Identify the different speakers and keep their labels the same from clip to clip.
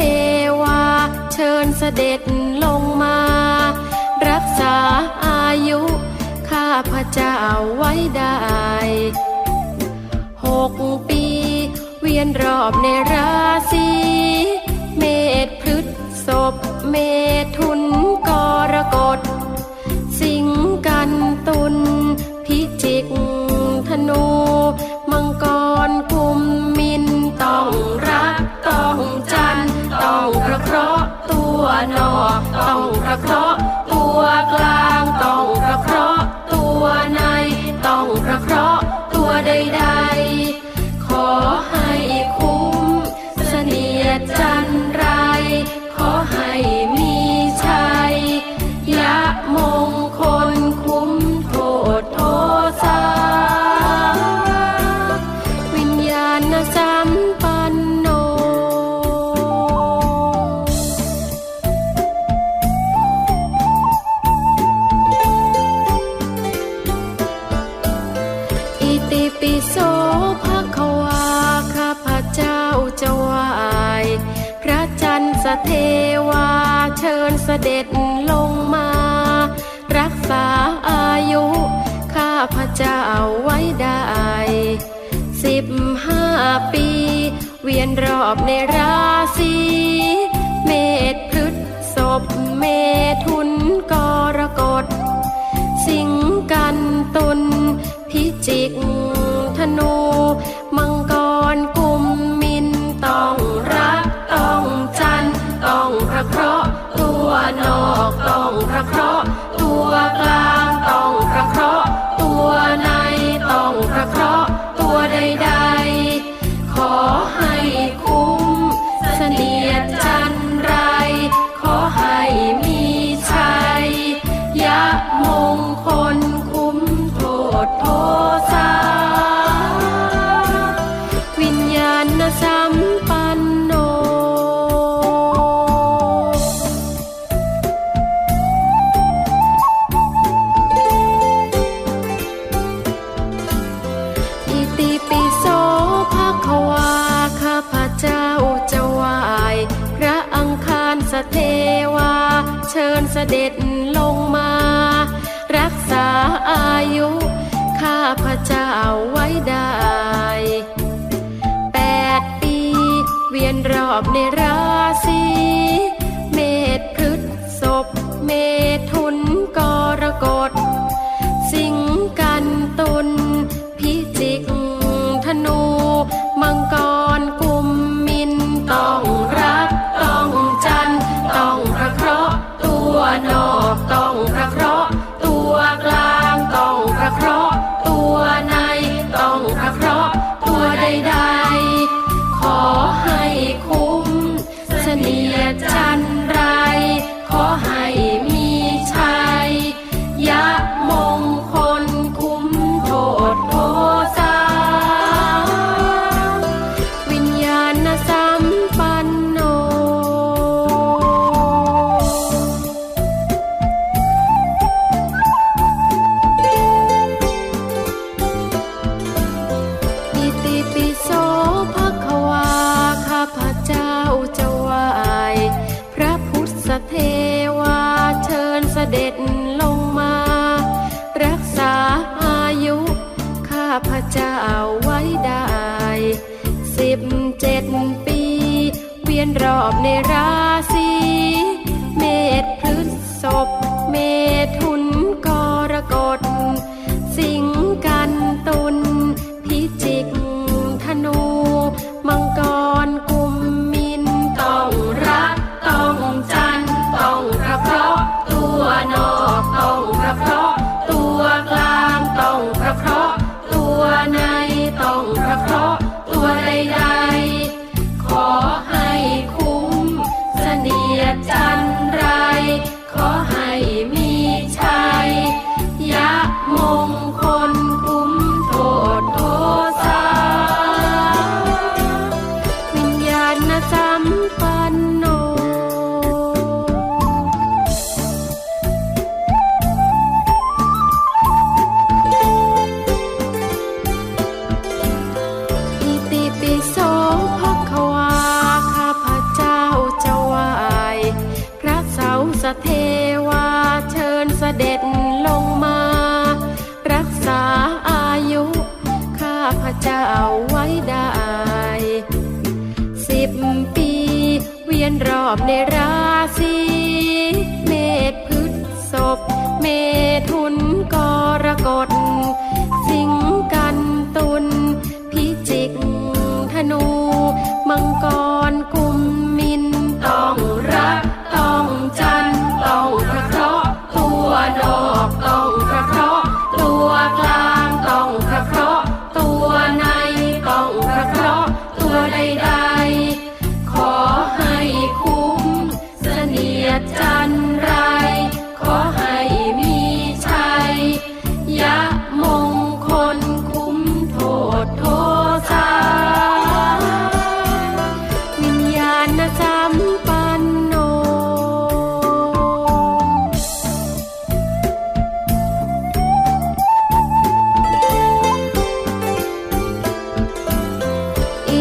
Speaker 1: ทวา เชิญเสด็จลงมา รักษาอายุ ข้าพระเจ้าไว้ได้หกปี เวียนรอบในราศีเมษพฤษศพเมถุนกรกฎ นอกต้องพระเคราะห์ตัวกลางต้องพระเคราะห์ตัวในต้องพระเคราะห์ตัวใดๆ ขอให้คุ้มเสนียจันไร ขอให้มีชัยยะมงคลคุ้มโทษโทษสาวิญญาณสัมป ยนรอบในราศีเมษพฤษศพเมทุนกรกฎ สิงกันตุนพิจิกธนู เด็จลงมา รักษาอายุข้าพระเจ้าไว้ได้แปดปี เวียนรอบในราศีเมษพฤษศพเมทุนกรกฎียนรอบในราศีเมษพฤษภเมถุ อบในราศี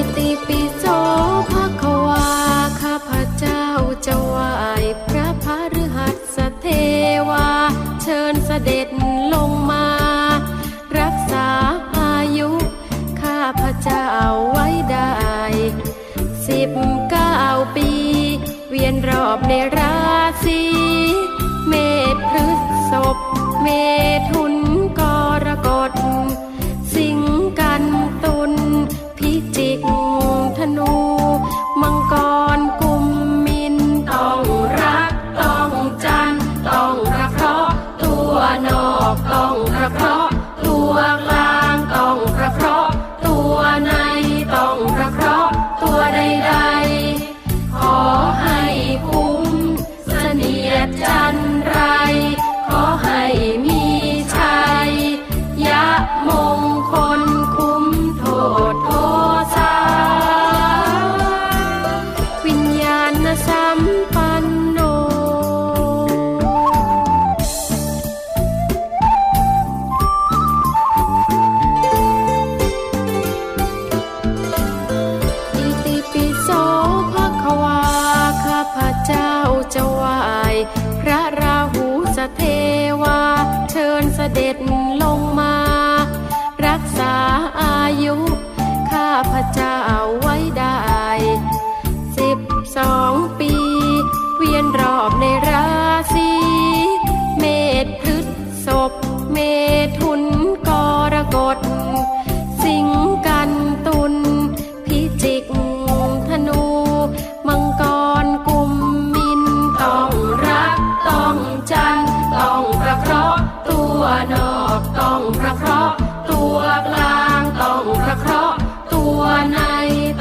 Speaker 1: beep beep ตัวนอกต้องพระเคราะห์ตัวกลางต้องพระเคราะห์ตัวใน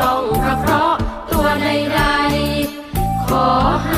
Speaker 1: ต้องพระเคราะห์ตัวในใดขอให้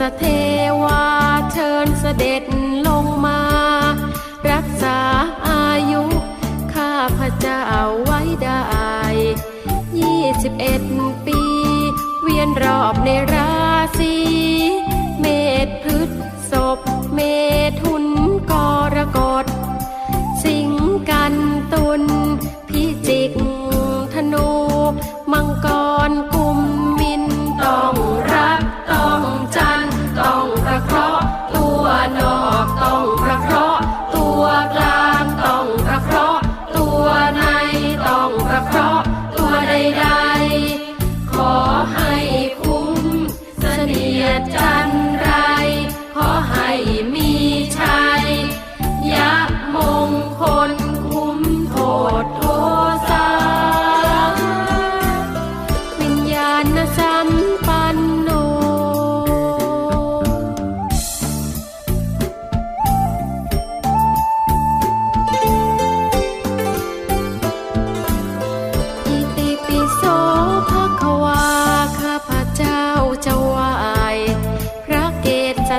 Speaker 1: สเทวาเชิญเสด็จลงมา รักษาอายุข้าพระเจ้าไว้ได้ยี่สิบเอ็ดปี เวียนรอบในรา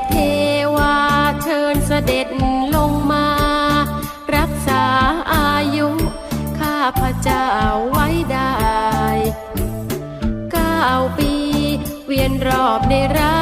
Speaker 1: เทวาเชิญเสด็จลงมา รักษาอายุข้าพระเจ้าไว้ได้เก้าปี เวียนรอบในรา